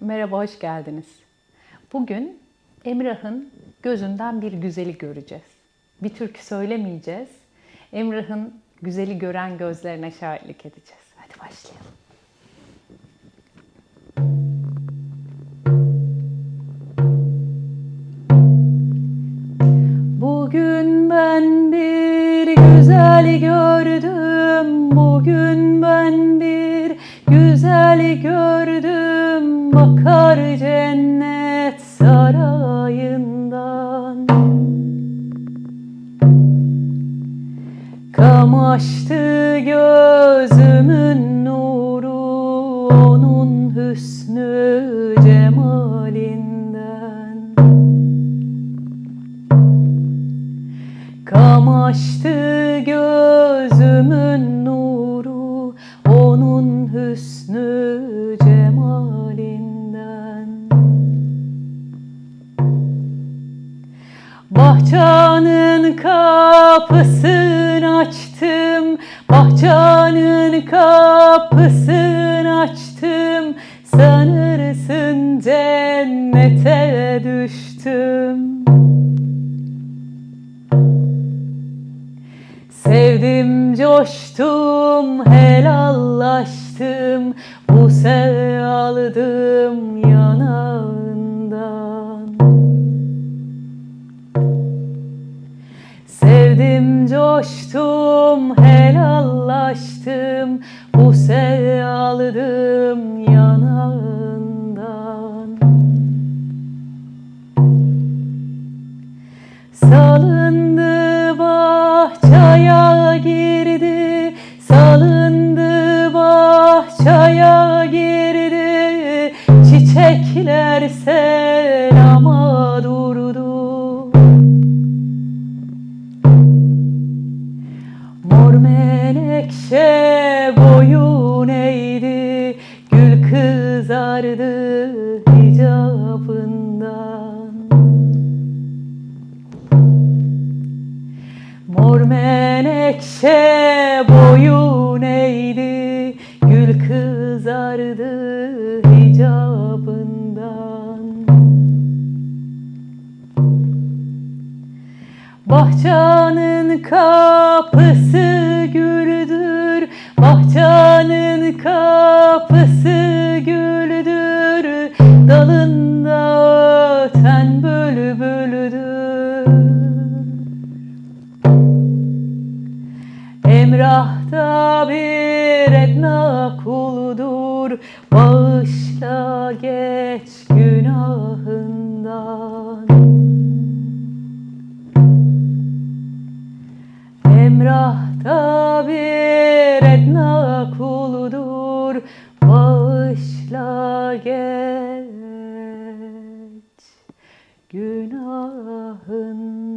Merhaba, hoş geldiniz. Bugün Emrah'ın gözünden bir güzeli göreceğiz. Bir türkü söylemeyeceğiz. Emrah'ın güzeli gören gözlerine şahitlik edeceğiz. Hadi başlayalım. Bugün ben bir güzel gördüm. Bugün ben bir güzel gördüm. Cennet sarayından. Kamaştı gözümün nuru onun hüsnü cemalinden. Kamaştı gözümün nuru onun hüsnü cemalinden. Bahçanın kapısını açtım, bahçanın kapısını açtım. Sanırsın cennete düştüm. Sevdim, coştum, helallaştım. Bu sev Sevdim, coştum, helallaştım. Bu sev aldım yanağından. Salındı bahçaya girdi, salındı bahçaya girdi. Çiçekler selama menekşe boyun eğdi, gül kızardı hicabından. Mor menekşe boyun eğdi, gül kızardı hicabından. Bahçanın kapısı bahçanın kapısı güldür, dalında öten bülbüldür. Emrah'ta bir Edna kuludur, bağışla geç günahından. Kuludur, bağışla geç günahından.